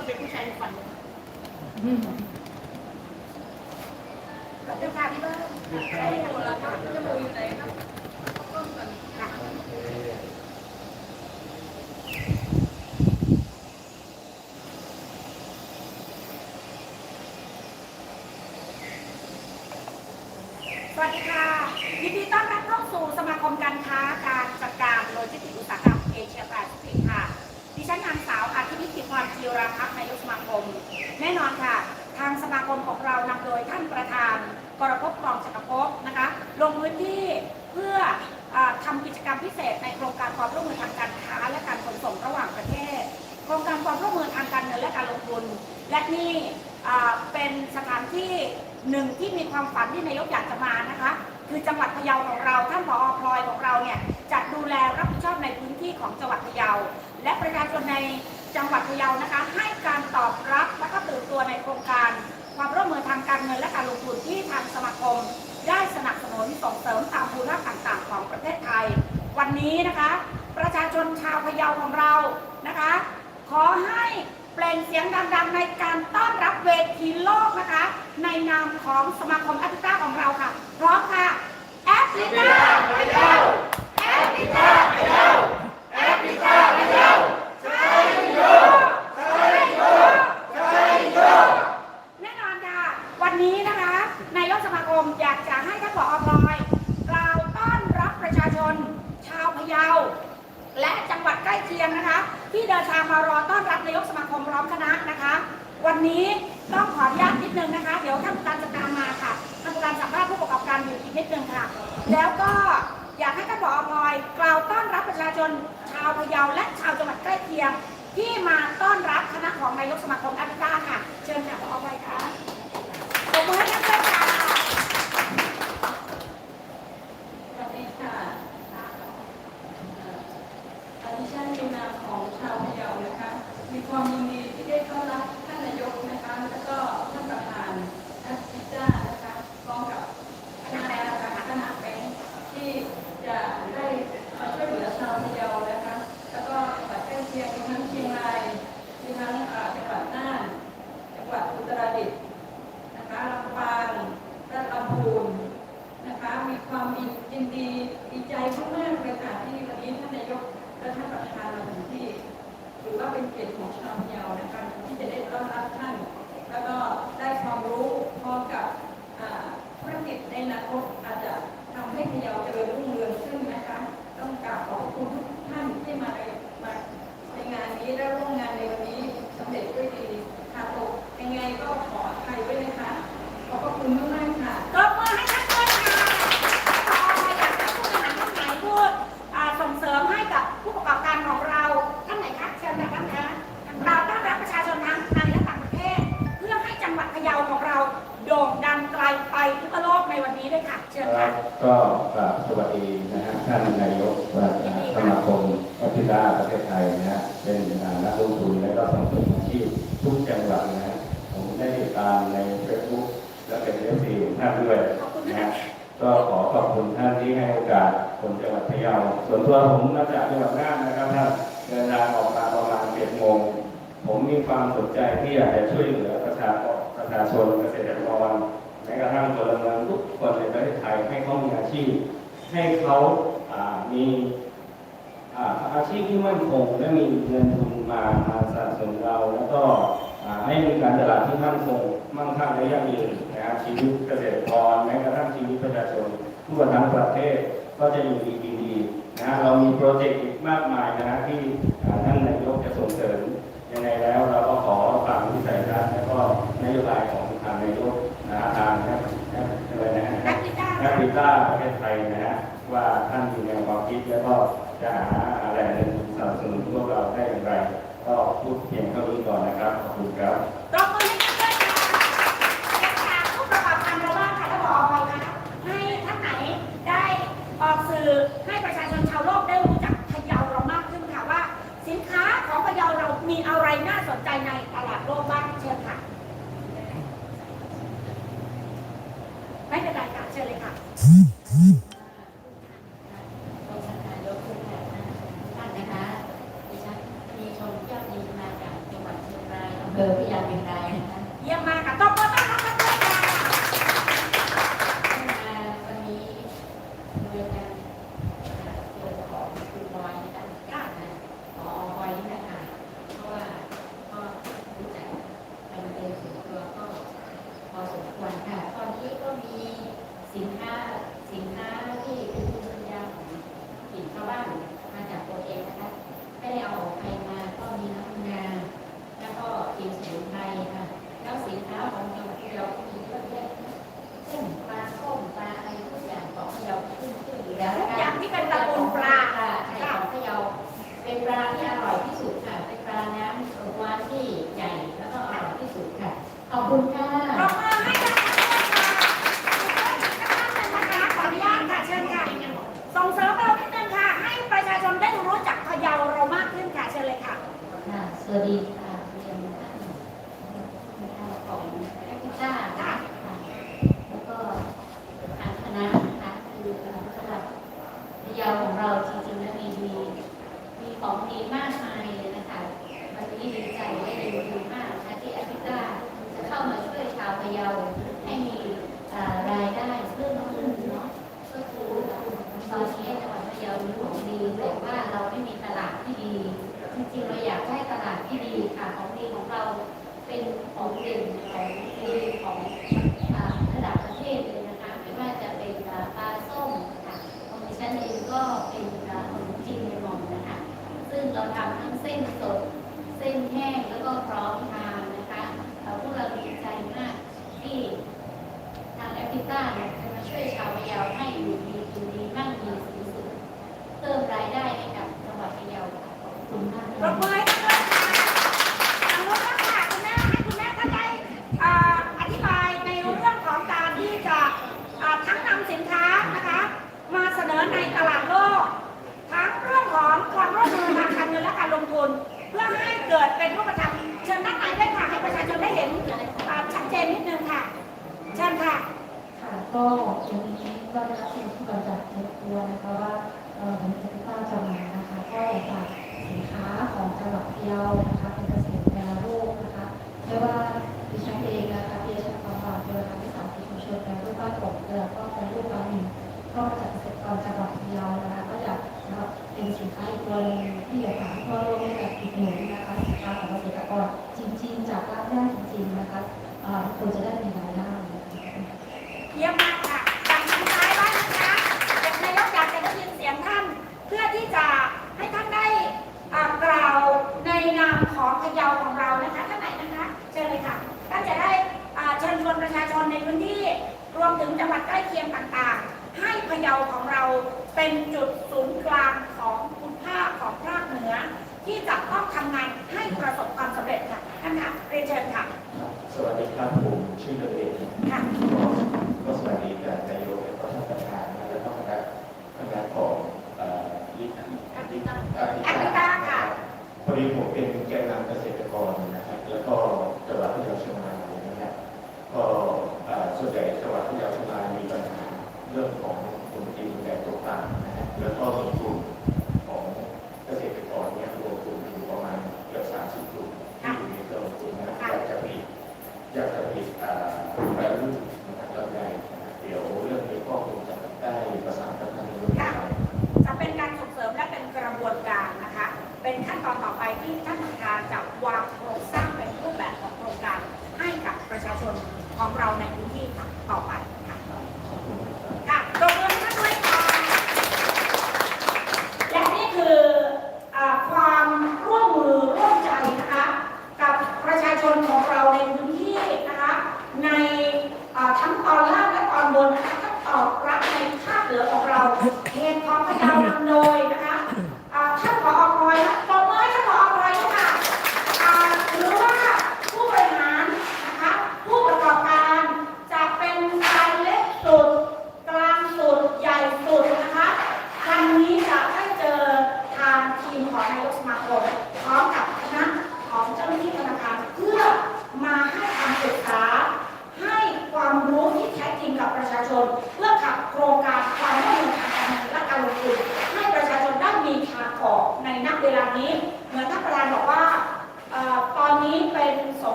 ว่าเป็นผู้ชายในฝันขอบคุณค่ะพี่เบิ้มใช้โทรศัพท์จะมืออยู่ไหนครับค่ะสวัสดีค่ะ ยินดีต้อนรับเข้าสู่สมาคมการค้าการจัดการโลจิสติกส์อุตสาหกรรมเอเชียแปซิฟิกค่ะ ดิฉันนางสาวอา พรจีราพัฒน์นายกสมาคม แน่นอนค่ะ ทางสมาคมของเรานำโดยท่านประธานกรพกรองจักรภพนะคะลงพื้นที่เพื่ออาทำกิจกรรมพิเศษในโครงการความร่วมมือทางการค้า และการขนส่งระหว่างประเทศ โครงการความร่วมมือทางการเงินและการลงทุน และนี่เป็นสถานที่หนึ่งที่มีความฝันที่นายกอยากจะมานะคะ คือจังหวัดพะเยาของเราท่านผอพลอยของเราเนี่ยจะดูแลรับผิดชอบในพื้นที่ของจังหวัดพะเยา และประชาชนใน จังหวัดพะเยานะคะ ให้การตอบรับและก็ตื่นตัวในโครงการ ความร่วมมือทางการเงินและการลงทุนที่ทางสมาคม ได้สนับสนุนส่งเสริมตามภูมิภาคต่างๆ ของประเทศไทย วันนี้นะคะ ประชาชนชาวพะเยาของเรานะคะ ขอให้เปล่งเสียงดังๆ ในการต้อนรับเวทีโลกนะคะ ในนามของสมาคมแอฟริกาของเราค่ะ พร้อมค่ะแอฟริกาพะเยาแอฟริกาพะเยาแอฟริกาพะเยาใช่โยใช่โยใช่โยแน่นอนค่ะ วันนี้นะคะนายกสมาคมอยากจะให้ท่านผอพลอยกล่าวต้อนรับประชาชน ชาวพะเยา และจังหวัดใกล้เคียงนะคะ ที่เดินทางมารอต้อนรับนายกสมาคมพร้อมคณะนะคะ วันนี้ต้องขออนุญาตนิ ดนึงนะคะ เดี๋ยวท่านผู้การจะตามมาค่ะท่านผู้การสัมภาษณ์ผู้ประกอบการอยู่อีกนิดนึงค่ะ แล้วก็อยากให้ท่านผอพลอยกล่าวต้อนรับประชาชนชาวพะเยาและชาวจังหวัดใกล้เคียง ที่มาต้อนรับคณะของนายกสมาคมแอฟริกาค่ะ เชิญค่ะผอพลอยค่ะปรบมือให้ท่านด้วยค่ะสวัสดีค่ะอ่อดิฉันเป็นนามของชาวพะเยานะคะ มีความยินดีที่ได้ต้อนรับท่านนายกนะคะ แล้วก็ ด้วยค่ะ เชิญครัค่ะ บก็กราบสวัสดีนะฮะท่านนายกสมาคมแอฟริกาประเทศไทยนะฮะเป็นนักลงทุนและก็ส่งเสริมอาชีพทุกจังหวัดนะฮะผมได้ติดตามในเฟซบุ๊กและเป็นเอฟซีของท่านด้วยนะฮะก็ขอขอบคุณท่านที่ให้โอกาสคนจังหวัดพะเยาส่วนตัวผมมาจากจังหวัดน่านนะครับท่านเดินทางออกมาประมาณเจ็ดโมง ผมมีความสนใจที่อยากจะช่วยเหลือประชาประชาชนเกษตรกรแม้กระทั่งพลเมืองทุกคนในประเทศไทยให้เขามีอาชีพ ให้เขาามีอาชีพที่มั่นคงและมีเงินทุนมามาสนับสนุนเรา แล้วก็ให้มีการตลาดที่มั่นคง มั่งคั่งและยั่งยืนนะครับชีวิตเกษตรกรแม้กระทั่งชีวิตประชาชนทั่วทั้งประเทศก็จะอยู่ดีกินดีนะฮะเรามีโปรเจกต์อีกมากมายนะฮะที่ท่านนายกจะส่งเสริมยังไงแล้วเราก็ขอฝากวิสัยทัศน์และก็นโยบายของทางนายก ฟริกาแอฟริกาประเทศไทยนะฮะว่าท่านมีแนวความคิดแล้วก็จะหาอะไรเงินทุนสนับสนุนพวกเราได้อย่างไร ก็พูดเพียงเท่านี้ก่อนนะครับ ขอบคุณครับ ตบมือให้ท่านด้วยค่ะและทางผู้ประกอบการเราบ้างค่ะท่านผอพลอยคะให้ท่านไหนได้ออกสื่อให้ประชาชนชาวโลกได้รู้จักพะเยาเรามากขึ้นค่ะว่า สินค้าของพะเยาเรามีอะไรน่าสนใจในตลาดโลกบ้างเชิญค่ะ ไม่เป็นไรค่ะเชิญเลยค่ะ ท่านนายกทุกท่านท่านนะคะดิฉันมีชมยอดดีมาจากจังหวัดเชียงรายอำเภอ ภอพยาเป็นรายนะคะ เยี่ยมมากค่ะต้อนรับต้อนรับด้วยค่ะ มาวันนี้โดยการเปิดของคุณบอยนะคะค่ะขอบอยนี่นะคะเพราะว่าก็รู้จักกันเป็นส่วนตัวก็พอสมควรค่ะ ตอนนี้ก็มีสินค้าสินค้าที่เป็นภูมิปัญญาของกลิ่นชาวบ้านมาจากตัวเองนะคะ ไม่ได้เอาออกไปมาก็มีน้ำงาแล้วก็กินสมุนไพรค่ะ แล้วสินค้าของจังหวัดเราก็มีเยอะแยะเช่นปลาส้มปลาอะไรทุกอย่างของเราขึ้นชื่ออยู่แล้ว ทุก นะคะ อย่างที่เป็นตระกูลปลา ค่ะใช่ของพะเยาเป็นปลาที่อร่อยที่สุดค่ะ เป็นปลาน้ำวานที่ใหญ่แล้วก็อร่อยที่สุดค่ะ ขอบคุณค่ะ ปรบมือให้กับท่านด้วยค่ะนะคะขออนุญาตค่ะเชิญค่ะ ส่งเสริมเรานิดนึงค่ะ ให้ประชาชนได้รู้จักพะเยาเรามากขึ้นค่ะเชิญเลยค่ะ ค่ะสวัสดีค่ะเรียนท่านของแอฟริกาค่ะแล้วก็ทางคณะนะคะคือสำหรับ พะเยาของเราจริงๆแล้วมีมีมีของดีมากมายเลยนะคะวันนี้ดีใจและดีดีมากนะที่อฟริกาจะเข้ามาช่วยชาวพะเยาให้มีรายได้เพิ่มขึ้นเนาะก็คือตอนนี้จังหวัดพะเยามีของดีแต่ว่าเราไม่มีตลาดที่ดีจริงๆเราอยากได้ตลาดที่ดีค่ะของดีของเราเป็นของเด่นของดีของ ซึ่งเราทำทั้งเส้นสด เส้นแห้งแล้วก็พร้อมทานนะคะเอ่อพวกเราดีใจมากที่ทางแอฟริกาเนี่ยจะมาช่วยชาวพะเยาให้อยู่ดีกินดีมั่งมีสีสุขเพิ่มรายได้ให้กับจังหวัดพะเยาค่ะขอบคุณมาก เป็นรูปธรรมเชิญด้านในได้ค่ะให้ประชาชนได้เห็นอ่าชัดเจนนิดนึงค่ะเชิญค่ะค่ะก็วันนี้ก็ได้รับสิ่งที่ก่อนจากในครัวนะคะว่าผมจะป้าจำหน่ายนะคะก็ฝากสินค้าของจังหวัดพะเยานะคะเป็นเกษตรแปรรูปนะคะไม่ว่าดิฉันเองนะคะที่จะทำฝากเป็น เอ่อทุกคนจะได้มีรายได้ เยี่ยมมากค่ะจากทางซ้ายบ้างนะคะเด็กนายกอยากจะได้ยินเสียงท่าน เพื่อที่จะให้ท่านได้อ่ากล่าวในนามของพะเยาของเรานะคะท่านไหนนะคะเชิญเลยค่ะท่านจะได้อ่าเชิญชวนประชาชนในพื้นที่รวมถึงจังหวัดใกล้เคียงต่างๆ ให้พะเยาของเราเป็นจุดศูนย์กลางของคุณภาพของภาคเหนือ ที่จะต้องทำงานให้ประสบความสำเร็จค่ะท่านคะเรียนเชิญค่ะ สวัสดีครับผมชื่อเดชค่ะก็ก็สวัสดีกับนายกและก็ท่านประธานและก็คณะคณะของเอ่อลิขิตแอฟริกาแอฟริแอฟริกาค่ะ พอดีผมเป็นแกนนำเกษตรกรนะครับ แล้วก็จังหวัดพะเยาเชียงรายนะครับก็เอ่อส่วนใหญ่จังหวัดพะเยาเชียงรายมี รงสร้างเป็นรูปแบบของโครงการให้กับประชาชนของเราในพื้นที่ต่อไปค่ะค่ะตบมือให้ท่านด้วยค่ะและนี่คืออความร่วมมือร่วมใจนะคะกับประชาชนของเราในพื้นที่นะคะในทั้งตอนล่างและตอนบนนะคะทั้งตอบรับในภาคเหนือของเราเขตของ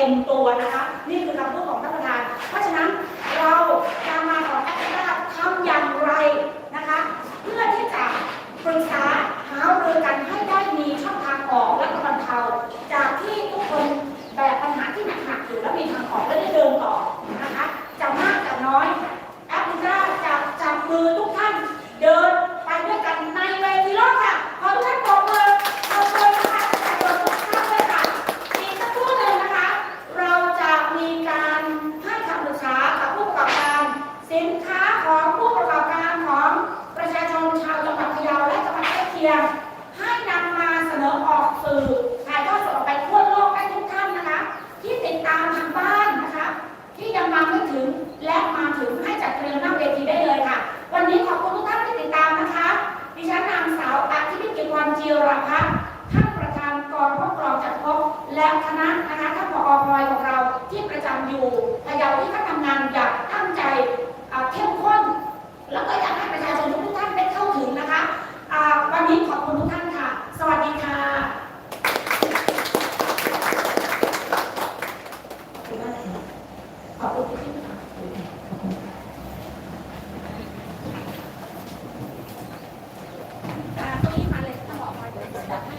เต็มตัวนะคะ นี่คือคำพูดของท่านประธาน เพราะฉะนั้นเรา